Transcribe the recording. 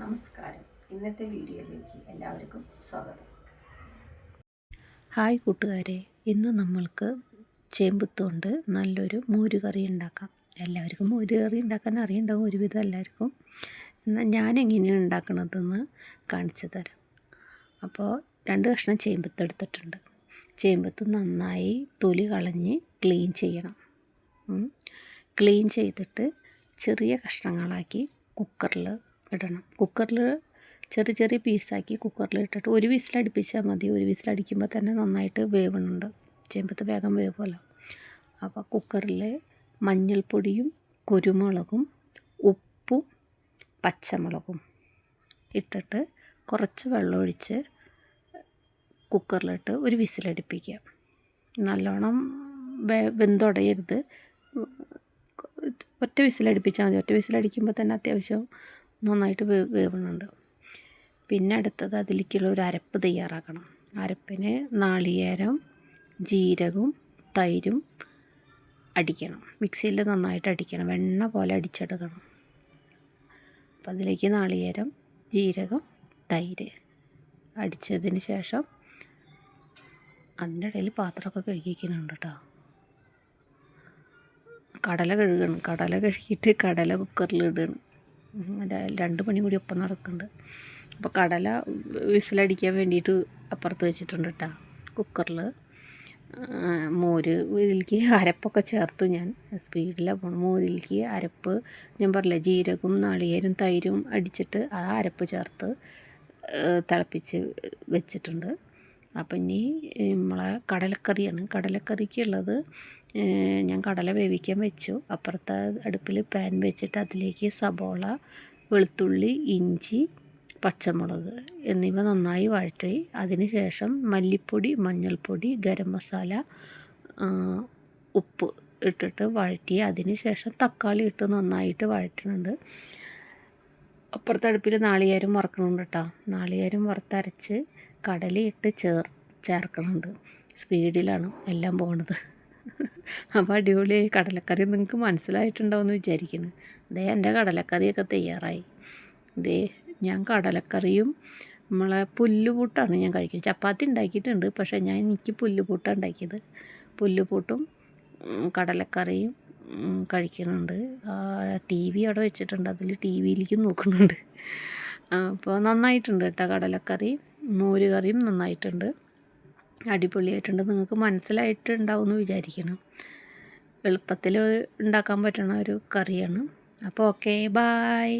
നമസ്കാരം. ഇന്നത്തെ വീഡിയോയിലേക്ക് എല്ലാവർക്കും സ്വാഗതം. ഹായ് കൂട്ടുകാരെ. ഇന്ന് നമ്മൾക്ക് ചേമ്പുത്തുകൊണ്ട് നല്ലൊരു മോരുകറി ഉണ്ടാക്കാം. എല്ലാവർക്കും മോരുകറി ഉണ്ടാക്കാൻ അറിയണ്ടാവും ഒരുവിധം എല്ലാവർക്കും. എന്നാൽ ഞാൻ എങ്ങനെയാണ് ഉണ്ടാക്കണതെന്ന് കാണിച്ചു തരാം. അപ്പോൾ രണ്ട് കഷ്ണം ചേമ്പത്ത് എടുത്തിട്ടുണ്ട്. ചേമ്പത്ത് നന്നായി തൊലി കളഞ്ഞ് ക്ലീൻ ചെയ്യണം. ക്ലീൻ ചെയ്തിട്ട് ചെറിയ കഷ്ണങ്ങളാക്കി കുക്കറിൽ ഇടണം. കുക്കറിൽ ചെറിയ ചെറിയ പീസാക്കി കുക്കറിൽ ഇട്ടിട്ട് ഒരു വിസിലടിപ്പിച്ചാൽ മതി. ഒരു വിസിലടിക്കുമ്പോൾ തന്നെ നന്നായിട്ട് വേവുന്നുണ്ട്. ചെയ്യുമ്പോൾ വേഗം വേവുമല്ലോ അപ്പോൾ കുക്കറിൽ മഞ്ഞൾപ്പൊടിയും കുരുമുളകും ഉപ്പും പച്ചമുളകും ഇട്ടിട്ട് കുറച്ച് വെള്ളമൊഴിച്ച് കുക്കറിലിട്ട് ഒരു വിസിലടുപ്പിക്കുക. നല്ലോണം വെ വെന്തുടയരുത്. ഒറ്റ വിസിലടുപ്പിച്ചാൽ മതി. ഒറ്റ വിസിലടിക്കുമ്പോൾ തന്നെ അത്യാവശ്യം നന്നായിട്ട് വേ വേവുന്നുണ്ട്. പിന്നെ അടുത്തത് അതിലേക്കുള്ള ഒരു അരപ്പ് തയ്യാറാക്കണം. അരപ്പിന് നാളികേരം ജീരകവും തൈരും അടിക്കണം. മിക്സിയിൽ നന്നായിട്ട് അടിക്കണം. വെണ്ണ പോലെ അടിച്ചെടുക്കണം. അപ്പോൾ അതിലേക്ക് നാളികേരം ജീരകം തൈര് അടിച്ചതിന് ശേഷം അതിന്റെ ഇടയിൽ പാത്രമൊക്കെ കഴുകിക്കുന്നുണ്ട് കേട്ടോ. കടല കഴുകണം. കടല കഴുകിയിട്ട് കടല കുക്കറിൽ ഇടണം രണ്ട് പണി കൂടി ഒപ്പം നടക്കുന്നുണ്ട്. അപ്പോൾ കടല വിസിലടിക്കാൻ വേണ്ടിയിട്ട് അപ്പുറത്ത് വെച്ചിട്ടുണ്ട് കേട്ടോ കുക്കറിൽ. മോര് ഇതിലേക്ക് അരപ്പൊക്കെ ചേർത്തു ഞാൻ സ്പീഡിലാണ് പോകണം മോരിലേക്ക് അരപ്പ് ഞാൻ പറഞ്ഞില്ല ജീരകവും നാളികേരും തൈരും അടിച്ചിട്ട് ആ അരപ്പ് ചേർത്ത് തിളപ്പിച്ച് വെച്ചിട്ടുണ്ട്. അപ്പം ഇനി നമ്മളെ കടലക്കറിയാണ്. കടലക്കറിക്കുള്ളത് ഞാൻ കടല വേവിക്കാൻ വെച്ചു. അപ്പുറത്തെ അടുപ്പിൽ പാൻ വെച്ചിട്ട് അതിലേക്ക് സബോള വെളുത്തുള്ളി ഇഞ്ചി പച്ചമുളക് എന്നിവ നന്നായി വഴറ്റി. അതിന് ശേഷം മല്ലിപ്പൊടി മഞ്ഞൾപ്പൊടി ഗരം മസാല ഉപ്പ് ഇട്ടിട്ട് വഴറ്റി. അതിന് ശേഷം തക്കാളി ഇട്ട് നന്നായിട്ട് വഴറ്റുന്നുണ്ട് അപ്പുറത്തെ അടുപ്പിൽ നാളികേരം വറക്കണുണ്ട് കേട്ടോ നാളികേരം വറുത്തരച്ച് കടലയിട്ട് ചേർ ചേർക്കണുണ്ട്. സ്പീഡിലാണ് എല്ലാം പോണത്. അപ്പോൾ അടിപൊളിയായി കടലക്കറി നിങ്ങൾക്ക് മനസ്സിലായിട്ടുണ്ടാവുമെന്ന് വിചാരിക്കുന്നു. ദേ എന്റെ കടലക്കറിയൊക്കെ തയ്യാറായി. ദേ ഞാൻ കടലക്കറിയും നമ്മളെ പുല്ലുപൂട്ടാണ് ഞാൻ കഴിക്കുന്നത്. ചപ്പാത്തി ഉണ്ടാക്കിയിട്ടുണ്ട് പക്ഷേ ഞാൻ എനിക്ക് പുല്ലുപൂട്ടാണ് ഉണ്ടാക്കിയത്. പുല്ലുപൂട്ടും കടലക്കറിയും കഴിക്കുന്നുണ്ട്. ടി വി അവിടെ വെച്ചിട്ടുണ്ട് അതിൽ ടി വിയിലേക്ക് നോക്കുന്നുണ്ട്. അപ്പോൾ നന്നായിട്ടുണ്ട് കേട്ടോ കടലക്കറി. മോരുകറിയും നന്നായിട്ടുണ്ട്. അടിപൊളിയായിട്ടുണ്ട്. നിങ്ങൾക്ക് മനസ്സിലായിട്ടുണ്ടാവുമെന്ന് വിചാരിക്കണം എളുപ്പത്തിൽ ഉണ്ടാക്കാൻ പറ്റുന്ന ഒരു കറിയാണ്. അപ്പോൾ ഓക്കെ ബായ്